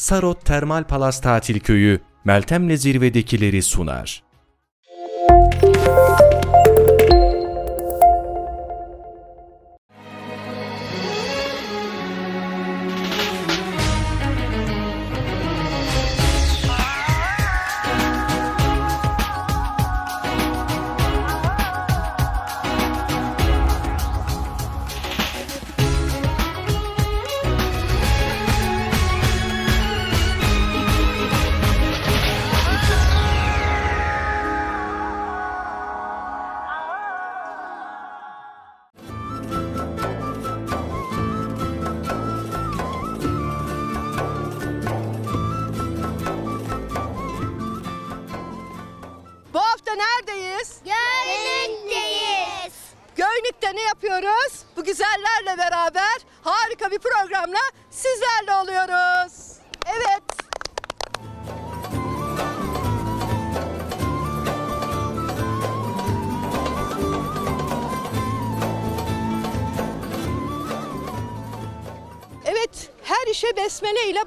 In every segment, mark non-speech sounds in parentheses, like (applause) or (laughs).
Sarot Termal Palas Tatil Köyü Meltem'le zirvedekileri sunar. Bu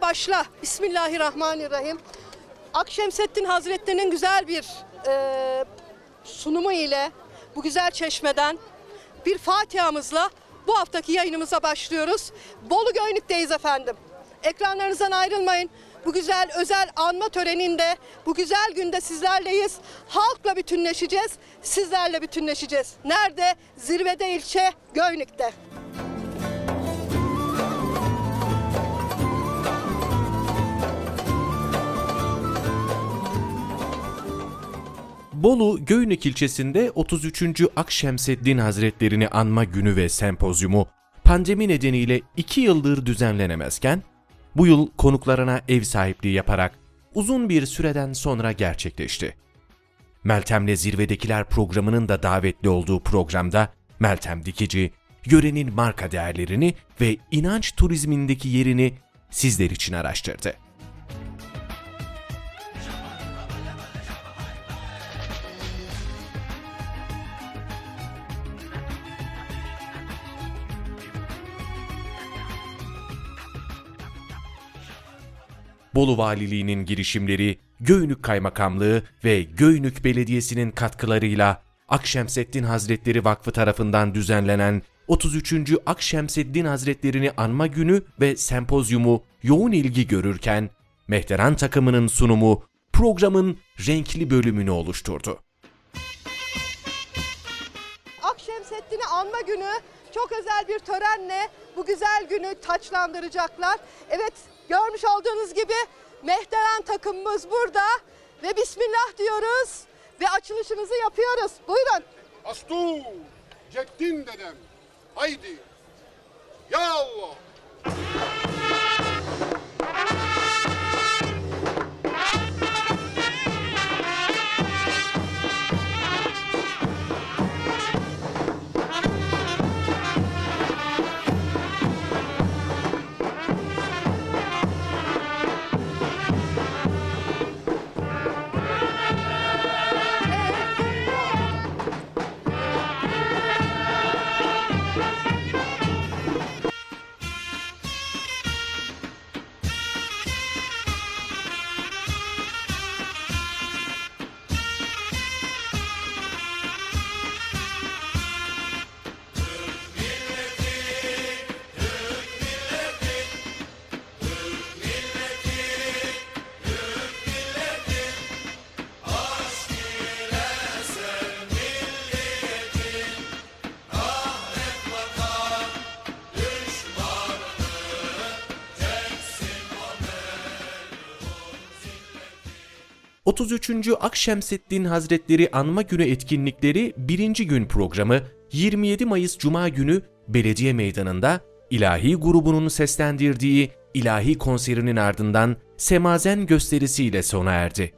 başla. Bismillahirrahmanirrahim. Akşemseddin Hazretleri'nin güzel bir e, sunumu ile bu güzel çeşmeden bir Fatiha'mızla bu haftaki yayınımıza başlıyoruz. Bolu Göynük'teyiz efendim. Ekranlarınızdan ayrılmayın. Bu güzel özel anma töreninde, bu güzel günde sizlerleyiz. Halkla bütünleşeceğiz, sizlerle bütünleşeceğiz. Nerede? Zirvede ilçe Göynük'te. Bolu Göynük ilçesinde 33. Akşemseddin Hazretlerini anma günü ve sempozyumu pandemi nedeniyle 2 yıldır düzenlenemezken bu yıl konuklarına ev sahipliği yaparak uzun bir süreden sonra gerçekleşti. Meltem'le Zirvedekiler programının da davetli olduğu programda Meltem Dikici, yörenin marka değerlerini ve inanç turizmindeki yerini sizler için araştırdı. Bolu Valiliği'nin girişimleri, Göynük Kaymakamlığı ve Göynük Belediyesi'nin katkılarıyla Akşemseddin Hazretleri Vakfı tarafından düzenlenen 33. Akşemseddin Hazretlerini Anma Günü ve sempozyumu yoğun ilgi görürken, Mehteran takımının sunumu programın renkli bölümünü oluşturdu. Akşemseddin'i anma günü çok özel bir törenle bu güzel günü taçlandıracaklar. Evet görmüş olduğunuz gibi Mehteran takımımız burada ve Bismillah diyoruz ve açılışımızı yapıyoruz. Buyurun. Astu, Ceddin dedem. Haydi. Ya Allah. – 33. Akşemseddin Hazretleri Anma Günü etkinlikleri 1. gün programı 27 Mayıs Cuma günü Belediye Meydanı'nda İlahi grubunun seslendirdiği ilahi konserinin ardından semazen gösterisiyle sona erdi.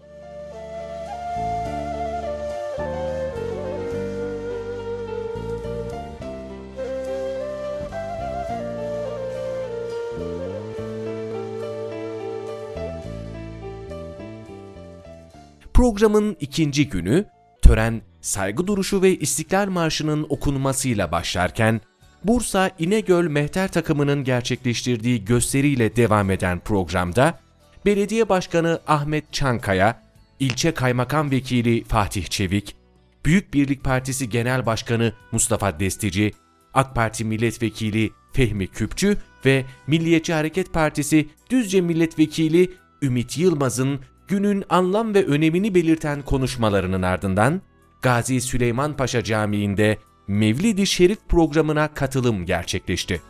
Programın ikinci günü tören saygı duruşu ve İstiklal Marşı'nın okunmasıyla başlarken Bursa İnegöl Mehter takımının gerçekleştirdiği gösteriyle devam eden programda Belediye Başkanı Ahmet Çankaya, İlçe Kaymakam Vekili Fatih Çevik, Büyük Birlik Partisi Genel Başkanı Mustafa Destici, AK Parti Milletvekili Fehmi Küpçü ve Milliyetçi Hareket Partisi Düzce Milletvekili Ümit Yılmaz'ın günün anlam ve önemini belirten konuşmalarının ardından Gazi Süleyman Paşa Camii'nde Mevlid-i Şerif programına katılım gerçekleşti.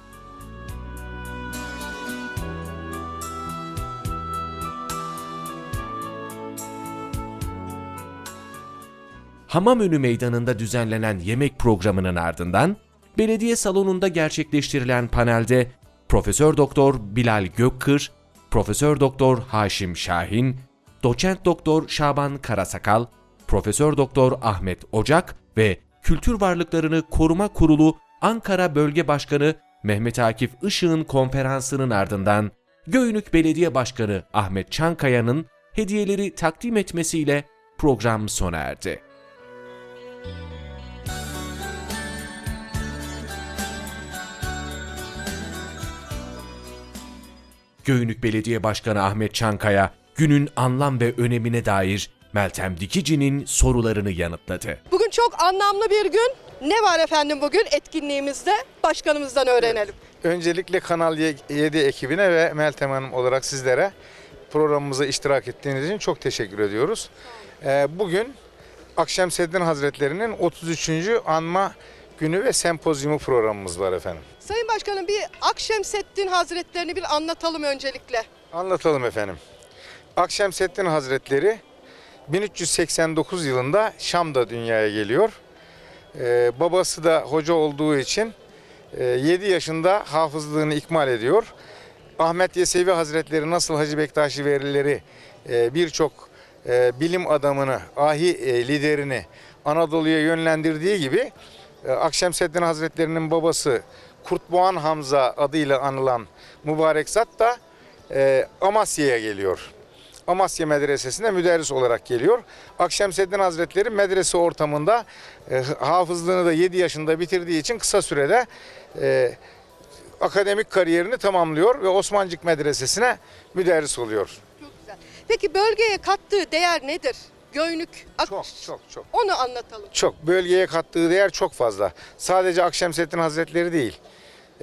Hamamönü Meydanı'nda düzenlenen yemek programının ardından belediye salonunda gerçekleştirilen panelde Profesör Doktor Bilal Gökkır, Profesör Doktor Haşim Şahin, Doçent Doktor Şaban Karasakal, Profesör Doktor Ahmet Ocak ve Kültür Varlıklarını Koruma Kurulu Ankara Bölge Başkanı Mehmet Akif Işık'ın konferansının ardından Göynük Belediye Başkanı Ahmet Çankaya'nın hediyeleri takdim etmesiyle program sona erdi. Göynük Belediye Başkanı Ahmet Çankaya günün anlam ve önemine dair Meltem Dikici'nin sorularını yanıtladı. Bugün çok anlamlı bir gün. Ne var efendim bugün etkinliğimizde? Başkanımızdan öğrenelim. Öncelikle Kanal 7 ekibine ve Meltem Hanım olarak sizlere programımıza iştirak ettiğiniz için çok teşekkür ediyoruz. Ee, Bugün Akşemseddin Hazretleri'nin 33. anma günü ve sempozyumu programımız var efendim. Sayın Başkanım bir Akşemseddin Hazretlerini bir anlatalım öncelikle. Anlatalım efendim. Akşemseddin Hazretleri 1389 yılında Şam'da dünyaya geliyor. Ee, babası da hoca olduğu için 7 yaşında hafızlığını ikmal ediyor. Ahmet Yesevi Hazretleri nasıl Hacı Bektaşi verileri e, birçok e, bilim adamını, ahi e, liderini Anadolu'ya yönlendirdiği gibi e, Akşemseddin Hazretleri'nin babası Kurtboğan Hamza adıyla anılan mübarek zat da e, Amasya'ya geliyor. Amasya Medresesi'nde müderris olarak geliyor. Akşemseddin Hazretleri medrese ortamında e, hafızlığını da 7 yaşında bitirdiği için kısa sürede e, akademik kariyerini tamamlıyor ve Osmancık Medresesi'ne müderris oluyor. Çok güzel. Peki bölgeye kattığı değer nedir? Göynük, Ak- Çok çok çok. Onu anlatalım. Çok. Bölgeye kattığı değer çok fazla. Sadece Akşemseddin Hazretleri değil.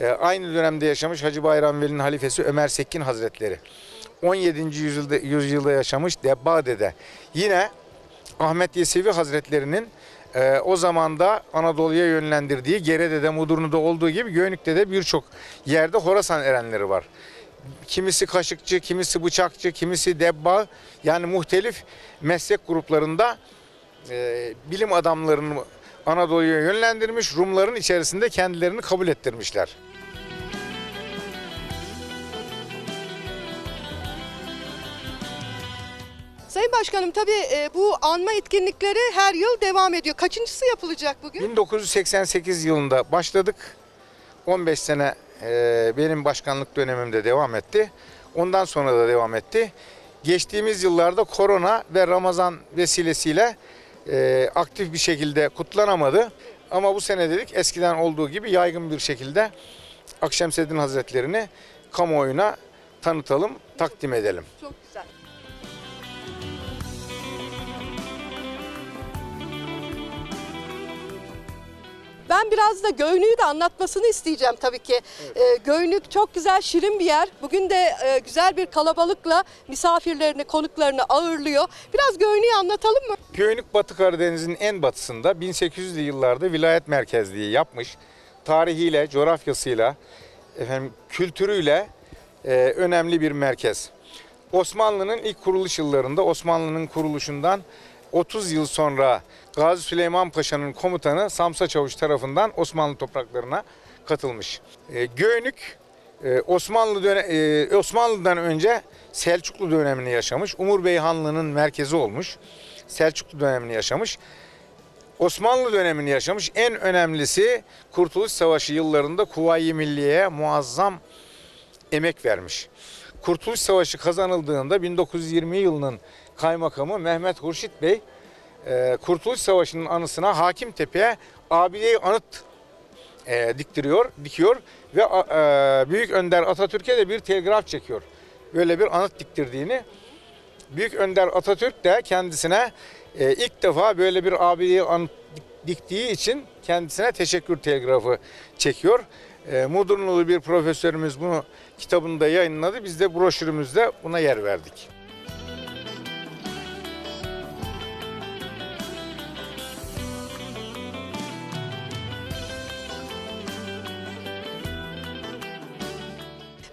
Ee, aynı dönemde yaşamış Hacı Bayram Veli'nin halifesi Ömer Sekkin Hazretleri. 17. yüzyılda, yüzyılda yaşamış Debbade'de. Yine Ahmet Yesevi Hazretleri'nin e, o zamanda Anadolu'ya yönlendirdiği Gerede'de, Mudurnu'da olduğu gibi Göynük'te de birçok yerde Horasan erenleri var. Kimisi kaşıkçı, kimisi bıçakçı, kimisi debba yani muhtelif meslek gruplarında e, bilim adamlarını Anadolu'ya yönlendirmiş, Rumların içerisinde kendilerini kabul ettirmişler. Sayın Başkanım tabii e, bu anma etkinlikleri her yıl devam ediyor. Kaçıncısı yapılacak bugün? 1988 yılında başladık. 15 sene e, benim başkanlık dönemimde devam etti. Ondan sonra da devam etti. Geçtiğimiz yıllarda korona ve Ramazan vesilesiyle e, aktif bir şekilde kutlanamadı. Ama bu sene dedik eskiden olduğu gibi yaygın bir şekilde Akşemseddin Hazretlerini kamuoyuna tanıtalım, takdim edelim. Çok Ben biraz da Göynük'ü de anlatmasını isteyeceğim tabii ki. Ee, Göynük çok güzel, şirin bir yer. Bugün de e, güzel bir kalabalıkla misafirlerini, konuklarını ağırlıyor. Biraz Göynük'ü anlatalım mı? Göynük Batı Karadeniz'in en batısında 1800'lü yıllarda vilayet merkezliği yapmış. Tarihiyle, coğrafyasıyla, efendim kültürüyle e, önemli bir merkez. Osmanlı'nın ilk kuruluş yıllarında Osmanlı'nın kuruluşundan 30 yıl sonra Gazi Süleyman Paşa'nın komutanı Samsa Çavuş tarafından Osmanlı topraklarına katılmış. E, Göynük e, Osmanlı döne, e, Osmanlı'dan önce Selçuklu dönemini yaşamış. Umur Bey Hanlığı'nın merkezi olmuş. Selçuklu dönemini yaşamış. Osmanlı dönemini yaşamış. En önemlisi Kurtuluş Savaşı yıllarında Kuvayi Milliye'ye muazzam emek vermiş. Kurtuluş Savaşı kazanıldığında 1920 yılının kaymakamı Mehmet Hurşit Bey e, Kurtuluş Savaşı'nın anısına Hakimtepe'ye abideyi anıt e, diktiriyor, dikiyor ve e, Büyük Önder Atatürk'e de bir telgraf çekiyor. böyle bir anıt diktirdiğini Büyük Önder Atatürk de kendisine e, ilk defa böyle bir abiyi anıt dik- diktiği için kendisine teşekkür telgrafı çekiyor. E, Mudurnulu bir profesörümüz bunu kitabında yayınladı. Biz de broşürümüzde buna yer verdik.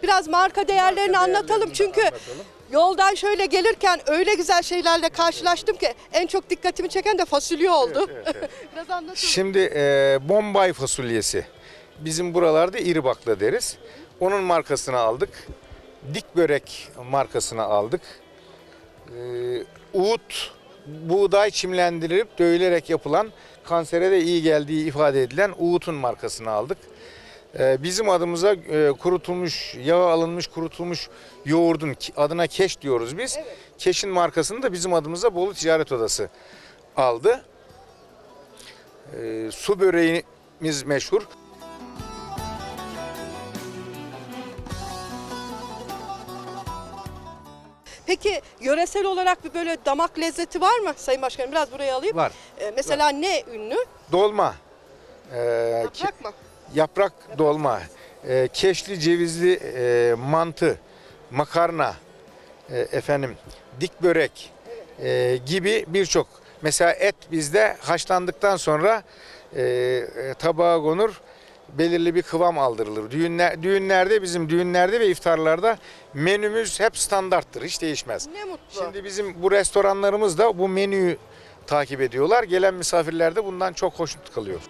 Biraz marka değerlerini anlatalım çünkü yoldan şöyle gelirken öyle güzel şeylerle karşılaştım ki en çok dikkatimi çeken de fasulye oldu. (laughs) Biraz anlatın. Şimdi e, Bombay fasulyesi. Bizim buralarda iri bakla deriz. Onun markasını aldık. Dik börek markasını aldık. E, uğut, buğday çimlendirilip dövülerek yapılan kansere de iyi geldiği ifade edilen uğutun markasını aldık. E, bizim adımıza e, kurutulmuş, yağı alınmış kurutulmuş yoğurdun adına keş diyoruz biz. Keşin markasını da bizim adımıza Bolu Ticaret Odası aldı. E, su böreğimiz meşhur. Peki yöresel olarak bir böyle damak lezzeti var mı Sayın Başkanım? Biraz buraya alayım. Var. Ee, mesela ne ünlü? Dolma. E, ke- Yaprak mı? Yaprak dolma. E, keşli cevizli e, mantı, makarna, e, efendim dik börek e, gibi birçok. Mesela et bizde haşlandıktan sonra e, e, tabağa konur belirli bir kıvam aldırılır. Düğünler, düğünlerde bizim düğünlerde ve iftarlarda menümüz hep standarttır. Hiç değişmez. Ne mutlu. Şimdi bizim bu restoranlarımız da bu menüyü takip ediyorlar. Gelen misafirler de bundan çok hoşnut kalıyor.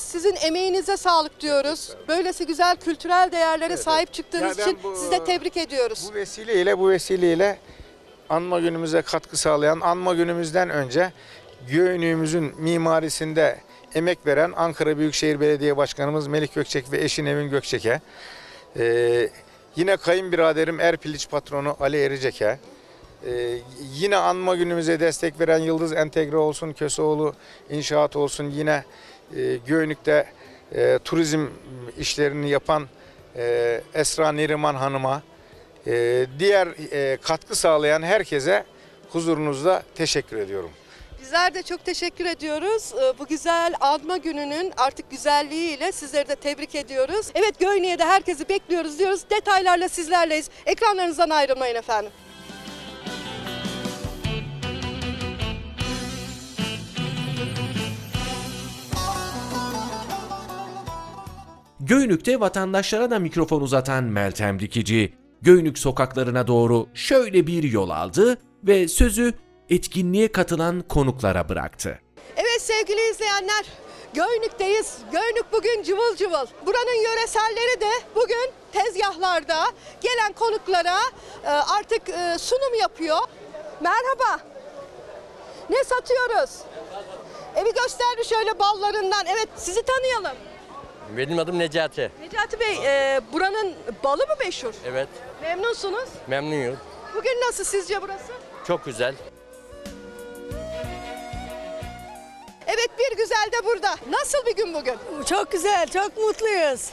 Sizin emeğinize sağlık diyoruz. Böylesi güzel kültürel değerlere sahip çıktığınız Ya için bu- sizi de tebrik ediyoruz. Bu vesileyle bu vesileyle anma günümüze katkı sağlayan anma günümüzden önce Göynüğümüzün mimarisinde emek veren Ankara Büyükşehir Belediye Başkanımız Melik Gökçek ve eşi Nevin Gökçek'e ee, yine kayınbiraderim Erpiliç patronu Ali Ericek'e ee, yine anma günümüze destek veren Yıldız Entegre olsun, Köseoğlu İnşaat olsun yine e, Göynük'te e, turizm işlerini yapan e, Esra Neriman Hanım'a ee, diğer e, katkı sağlayan herkese huzurunuzda teşekkür ediyorum. Bizler de çok teşekkür ediyoruz. Ee, Bu güzel adma gününün artık güzelliğiyle sizleri de tebrik ediyoruz. Evet Göynü'ye de herkesi bekliyoruz diyoruz. Detaylarla sizlerleyiz. Ekranlarınızdan ayrılmayın efendim. Göynük'te vatandaşlara da mikrofon uzatan Meltem Dikici, Göynük sokaklarına doğru şöyle bir yol aldı ve sözü etkinliğe katılan konuklara bıraktı. Evet sevgili izleyenler, Göynük'teyiz. Göynük bugün cıvıl cıvıl. Buranın yöreselleri de bugün tezgahlarda gelen konuklara e, artık e, sunum yapıyor. Merhaba. Ne satıyoruz? Evi gösterdi şöyle ballarından. Evet sizi tanıyalım. Benim adım Necati. Necati Bey e, buranın balı mı meşhur? Evet, Memnunsunuz. memnunum. Bugün nasıl sizce burası? Çok güzel. Evet bir güzel de burada. Nasıl bir gün bugün? Çok güzel, çok mutluyuz.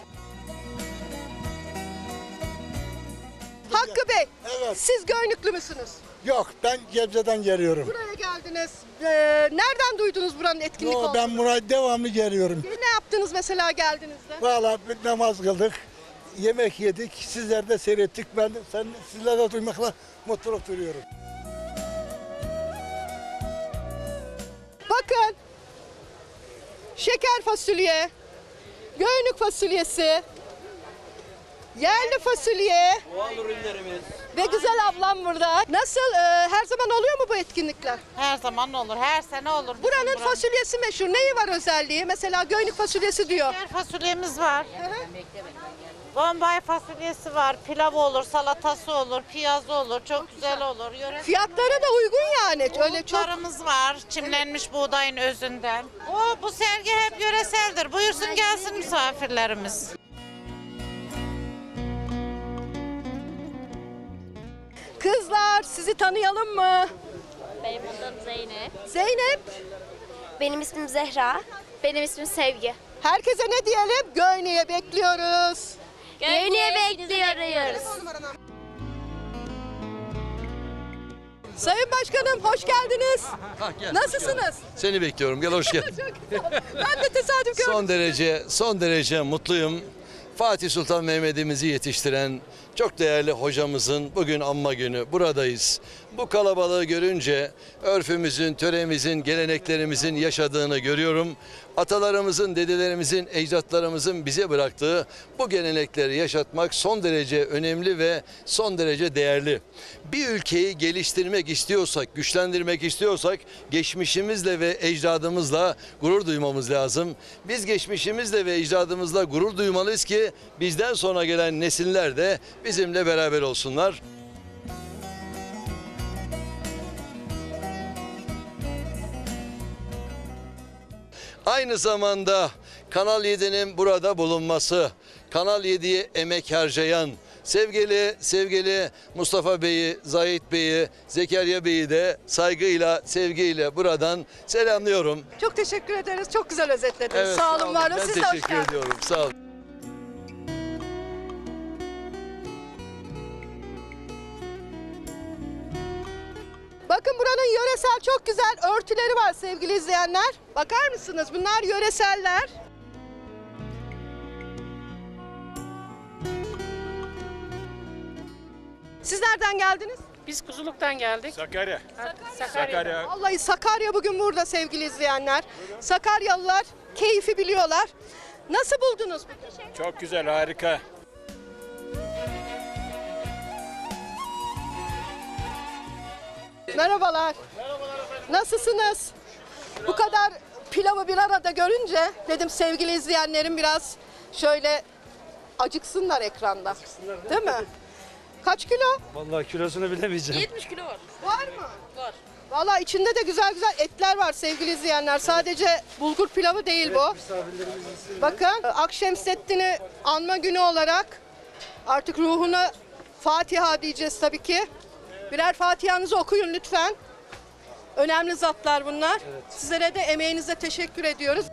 Hakkı Bey, Evet. siz Göynüklü müsünüz? Yok ben Gebze'den geliyorum. Buraya geldiniz. Ee, nereden duydunuz buranın etkinlik Yo, olduğunu? ben buraya devamlı geliyorum. Ne yaptınız mesela geldiğinizde? Valla bir namaz kıldık. Yemek yedik. Sizler de seyrettik. Ben de sen, sizler de duymakla mutluluk duyuyorum. Bakın. Şeker fasulye, göynük fasulyesi, yerli fasulye Doğal ürünlerimiz. Ve güzel ablam burada. Nasıl? e, her zaman oluyor mu bu etkinlikler? Her zaman olur, her sene olur. Bizim Buranın fasulyesi meşhur. Neyi var özelliği? Mesela göynük fasulyesi diyor. Diğer fasulyemiz var. Bombay fasulyesi var, pilav olur, salatası olur, piyazı olur, çok güzel olur. Yöresel Fiyatları da uygun yani. Öyle çok var, çimlenmiş buğdayın özünden. O bu sergi hep yöreseldir. Buyursun gelsin misafirlerimiz. Kızlar sizi tanıyalım mı? Benim adım Zeynep. Zeynep, Benim ismim Zehra. Benim ismim Sevgi. Herkese ne diyelim? Göynü'ye bekliyoruz. Göynü'ye bekliyoruz. Sayın Başkanım hoş geldiniz. Nasılsınız? Seni bekliyorum. Gel hoş (laughs) geldin. Ben de tesadüf gördüm. son derece son derece mutluyum. Fatih Sultan Mehmet'imizi yetiştiren çok değerli hocamızın bugün anma günü buradayız. Bu kalabalığı görünce örfümüzün, töremizin, geleneklerimizin yaşadığını görüyorum. Atalarımızın, dedelerimizin, ecdatlarımızın bize bıraktığı bu gelenekleri yaşatmak son derece önemli ve son derece değerli. Bir ülkeyi geliştirmek istiyorsak, güçlendirmek istiyorsak geçmişimizle ve ecdadımızla gurur duymamız lazım. Biz geçmişimizle ve ecdadımızla gurur duymalıyız ki bizden sonra gelen nesiller de bizimle beraber olsunlar. Aynı zamanda Kanal 7'nin burada bulunması, Kanal 7'ye emek harcayan sevgili sevgili Mustafa Bey'i, Zahit Bey'i, Zekeriya Bey'i de saygıyla, sevgiyle buradan selamlıyorum. Çok teşekkür ederiz. Çok güzel özetlediniz. Evet, sağ olun, var olun. Siz de hoş teşekkür ediyorum. Sağ olun. Bakın buranın yöresel çok güzel örtüleri var sevgili izleyenler. Bakar mısınız? Bunlar yöreseller. Siz nereden geldiniz? Biz Kuzuluk'tan geldik. Sakarya. Sakarya. Vallahi Sakarya bugün burada sevgili izleyenler. Sakaryalılar keyfi biliyorlar. Nasıl buldunuz? Çok güzel, harika. Merhabalar. Nasılsınız? Bu kadar pilavı bir arada görünce dedim sevgili izleyenlerim biraz şöyle acıksınlar ekranda. Değil mi? Kaç kilo? Vallahi kilosunu bilemeyeceğim. 70 kilo var. Var mı? Var. Valla içinde de güzel güzel etler var sevgili izleyenler. Sadece bulgur pilavı değil bu. Bakın Akşemseddin'i anma günü olarak artık ruhuna Fatiha diyeceğiz tabii ki. Birer Fatiha'nızı okuyun lütfen. Önemli zatlar bunlar. Sizlere de emeğinize teşekkür ediyoruz.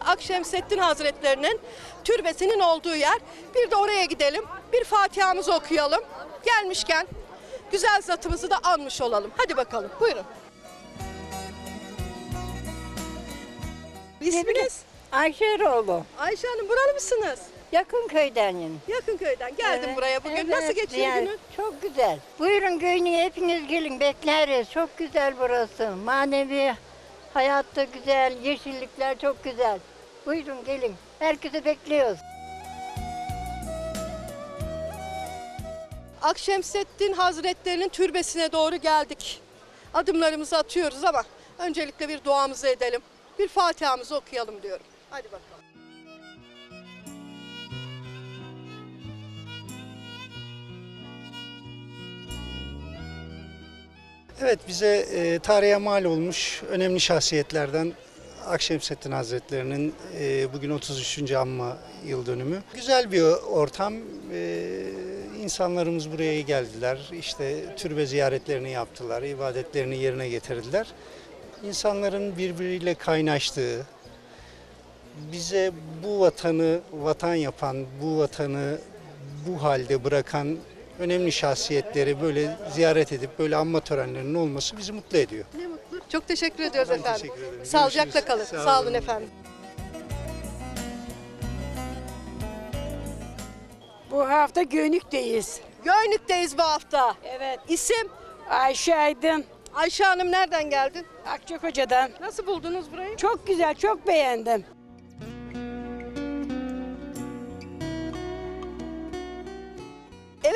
Akşemseddin Hazretlerinin türbesinin olduğu yer. Bir de oraya gidelim. Bir Fatiha'mızı okuyalım. Gelmişken güzel zatımızı da anmış olalım. Hadi bakalım. Buyurun. İsminiz? Ayşe Eroğlu. Ayşe Hanım buralı mısınız? Yakın köydenim. Yakın köyden geldim Evet, buraya bugün. evet, Nasıl geçiyor yani günün? Çok güzel. Buyurun Göynü'ye hepiniz gelin bekleriz. Çok güzel burası. Manevi hayatta güzel, yeşillikler çok güzel. Buyurun gelin. Herkese bekliyoruz. Akşemseddin Hazretlerinin türbesine doğru geldik. Adımlarımızı atıyoruz ama öncelikle bir duamızı edelim. Bir Fatiha'mızı okuyalım diyorum. Hadi bakalım. Evet bize e, tarihe mal olmuş önemli şahsiyetlerden Akşemseddin Hazretlerinin e, bugün 33. anma yıl dönümü. Güzel bir ortam. E, insanlarımız buraya geldiler. İşte türbe ziyaretlerini yaptılar, ibadetlerini yerine getirdiler. İnsanların birbiriyle kaynaştığı, bize bu vatanı vatan yapan, bu vatanı bu halde bırakan önemli şahsiyetleri böyle ziyaret edip böyle anma törenlerinin olması bizi mutlu ediyor. Ne mutlu. Çok teşekkür ediyoruz Ben efendim. teşekkür ederim. Sağlıcakla kalın. Sağ Sağ olun olun. efendim. Bu hafta Göynük'teyiz. Göynük'teyiz bu hafta. Evet. İsim Ayşe Aydın. Ayşe Hanım nereden geldin? Akçakoca'dan. Nasıl buldunuz burayı? Çok güzel, çok beğendim.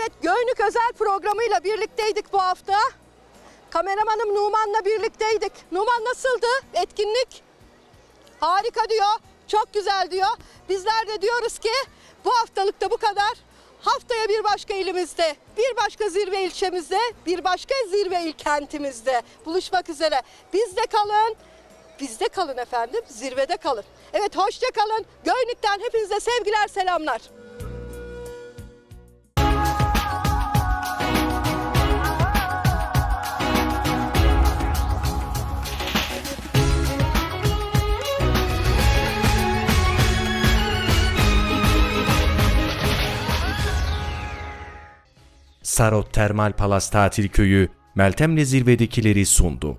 Evet Göynük özel programıyla birlikteydik bu hafta. Kameramanım Numan'la birlikteydik. Numan nasıldı etkinlik? Harika diyor. Çok güzel diyor. Bizler de diyoruz ki bu haftalıkta bu kadar. Haftaya bir başka ilimizde, bir başka zirve ilçemizde, bir başka zirve il kentimizde buluşmak üzere. Bizde kalın, bizde kalın efendim, zirvede kalın. Evet hoşça kalın. Göynük'ten hepinize sevgiler, selamlar. Sarot Termal Palas Tatil Köyü Meltem'le zirvedekileri sundu.